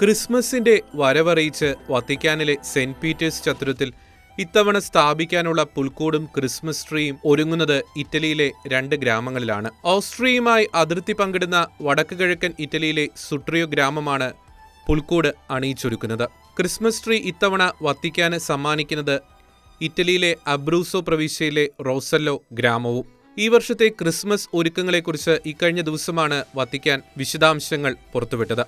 ക്രിസ്മസിന്റെ വരവറിയിച്ച് വത്തിക്കാനിലെ saint Peter's ചത്രത്തിൽ ഇത്തവണ സ്ഥാപിക്കാനുള്ള പുൽക്കൂടും ക്രിസ്മസ് ട്രീയും ഒരുങ്ങുന്നത് ഇറ്റലിയിലെ രണ്ട് ഗ്രാമങ്ങളിലാണ്. ഓസ്ട്രിയയുമായി അതിർത്തി പങ്കിടുന്ന വടക്ക് കിഴക്കൻ ഇറ്റലിയിലെ സുട്രിയോ ഗ്രാമമാണ് പുൽക്കൂട് അണിയിച്ചൊരുക്കുന്നത്. ക്രിസ്മസ് ട്രീ ഇത്തവണ വത്തിക്കാന് സമ്മാനിക്കുന്നത് ഇറ്റലിയിലെ അബ്രൂസോ പ്രവിശ്യയിലെ റോസല്ലോ ഗ്രാമവും. ഈ വർഷത്തെ ക്രിസ്മസ് ഒരുക്കങ്ങളെക്കുറിച്ച് ഇക്കഴിഞ്ഞ ദിവസമാണ് വത്തിക്കാൻ വിശദാംശങ്ങൾ പുറത്തുവിട്ടത്.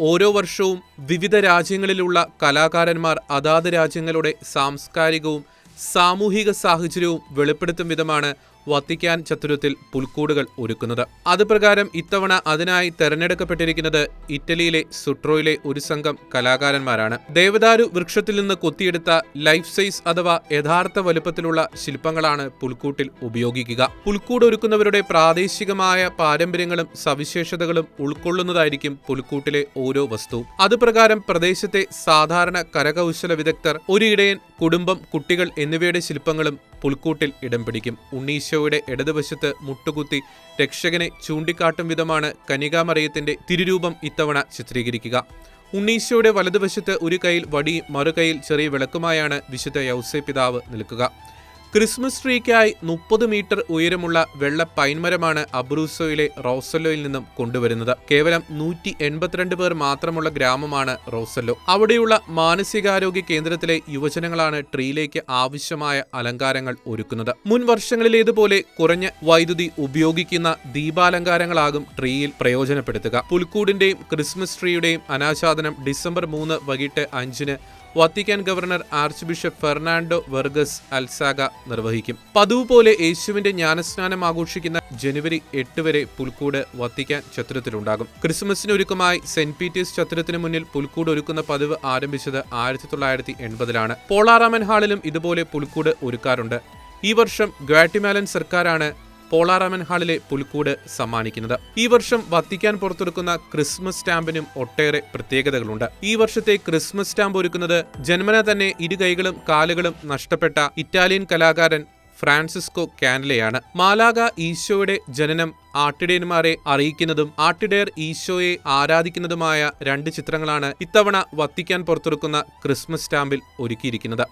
ഓരോ വർഷവും വിവിധ രാജ്യങ്ങളിലുള്ള കലാകാരന്മാർ അതാത് രാജ്യങ്ങളുടെ സാംസ്കാരികവും സാമൂഹിക സാഹചര്യവും വെളിപ്പെടുത്തും വിധമാണ് വത്തിക്കാൻ ചത്തുരത്തിൽ പുൽക്കൂടുകൾ ഒരുക്കുന്നത്. അതുപ്രകാരം ഇത്തവണ അതിനായി തെരഞ്ഞെടുക്കപ്പെട്ടിരിക്കുന്നത് ഇറ്റലിയിലെ സുട്രോയിലെ ഒരു സംഘം കലാകാരന്മാരാണ്. ദേവദാരു വൃക്ഷത്തിൽ നിന്ന് കൊത്തിയെടുത്ത ലൈഫ് സൈസ് അഥവാ യഥാർത്ഥ വലുപ്പത്തിലുള്ള ശില്പങ്ങളാണ് പുൽക്കൂട്ടിൽ ഉപയോഗിക്കുക. പുൽക്കൂട് ഒരുക്കുന്നവരുടെ പ്രാദേശികമായ പാരമ്പര്യങ്ങളും സവിശേഷതകളും ഉൾക്കൊള്ളുന്നതായിരിക്കും പുൽക്കൂട്ടിലെ ഓരോ വസ്തുവും. അതുപ്രകാരം പ്രദേശത്തെ സാധാരണ കരകൗശല വിദഗ്ധർ ഒരു ഇടയൻ കുടുംബം കുട്ടികൾ എന്നിവയുടെ ശില്പങ്ങളും പുൽക്കൂട്ടിൽ ഇടം പിടിക്കും. ഉണ്ണീശോയുടെ ഇടതുവശത്ത് മുട്ടുകുത്തി രക്ഷകനെ ചൂണ്ടിക്കാട്ടും വിധമാണ് കനികാമറിയത്തിന്റെ തിരുരൂപം ഇത്തവണ ചിത്രീകരിക്കുക. ഉണ്ണീശോയുടെ വലതുവശത്ത് ഒരു കൈയിൽ വടിയും മറുകൈയിൽ ചെറിയ വിളക്കുമായാണ് വിശുദ്ധ യൗസേ പിതാവ് നിൽക്കുക. ക്രിസ്മസ് ട്രീക്കായി മുപ്പത് മീറ്റർ ഉയരമുള്ള വെള്ള പൈൻമരമാണ് അബ്രൂസോയിലെ റോസല്ലോയിൽ നിന്നും കൊണ്ടുവരുന്നത്. കേവലം നൂറ്റി എൺപത്തിരണ്ട് പേർ മാത്രമുള്ള ഗ്രാമമാണ് റോസല്ലോ അവിടെയുള്ള മാനസികാരോഗ്യ കേന്ദ്രത്തിലെ യുവജനങ്ങളാണ് ട്രീയിലേക്ക് ആവശ്യമായ അലങ്കാരങ്ങൾ ഒരുക്കുന്നത്. മുൻ വർഷങ്ങളിലേതുപോലെ കുറഞ്ഞ വൈദ്യുതി ഉപയോഗിക്കുന്ന ദീപാലങ്കാരങ്ങളാകും ട്രീയിൽ പ്രയോജനപ്പെടുത്തുക. പുൽക്കൂടിന്റെയും ക്രിസ്മസ് ട്രീയുടെയും അനാച്ഛാദനം ഡിസംബർ മൂന്ന് വൈകിട്ട് അഞ്ചിന് Vatican governor archbishop Fernando Vergez Alzaga നിർവഹിക്കും. പതിവ് പോലെ യേശുവിന്റെ ജ്ഞാനസ്നാനം ആഘോഷിക്കുന്ന ജനുവരി എട്ട് വരെ പുൽക്കൂട് വത്തിക്കാൻ ചത്രത്തിലുണ്ടാകും ക്രിസ്മസിന് ഒരുക്കമായി സെന്റ് പീറ്റേഴ്സ് ചത്രത്തിന് മുന്നിൽ പുൽക്കൂട് ഒരുക്കുന്ന പതിവ് ആരംഭിച്ചത് ആയിരത്തി തൊള്ളായിരത്തി എൺപതിലാണ് പോളാറാമൻ ഹാളിലും ഇതുപോലെ പുൽക്കൂട് ഒരുക്കാറുണ്ട്. ഈ വർഷം ഗ്വാറ്റിമാലൻ സർക്കാരാണ് പോളാറാമൻ ഹാളിലെ പുൽക്കൂട് സമ്മാനിക്കുന്നത്. ഈ വർഷം വത്തിക്കാൻ പുറത്തെടുക്കുന്ന ക്രിസ്മസ് സ്റ്റാമ്പിനും ഒട്ടേറെ പ്രത്യേകതകളുണ്ട്. ഈ വർഷത്തെ ക്രിസ്മസ് സ്റ്റാമ്പ് ഒരുക്കുന്നത് ജന്മന തന്നെ ഇരു കൈകളും കാലുകളും നഷ്ടപ്പെട്ട ഇറ്റാലിയൻ കലാകാരൻ ഫ്രാൻസിസ്കോ കാനലയാണ്. മാലാഗ ഈശോയുടെ ജനനം ആട്ടിടയന്മാരെ അറിയിക്കുന്നതും ആട്ടിടയർ ഈശോയെ ആരാധിക്കുന്നതുമായ രണ്ട് ചിത്രങ്ങളാണ് ഇത്തവണ വത്തിക്കാൻ പുറത്തെടുക്കുന്ന ക്രിസ്മസ് സ്റ്റാമ്പിൽ ഒരുക്കിയിരിക്കുന്നത്.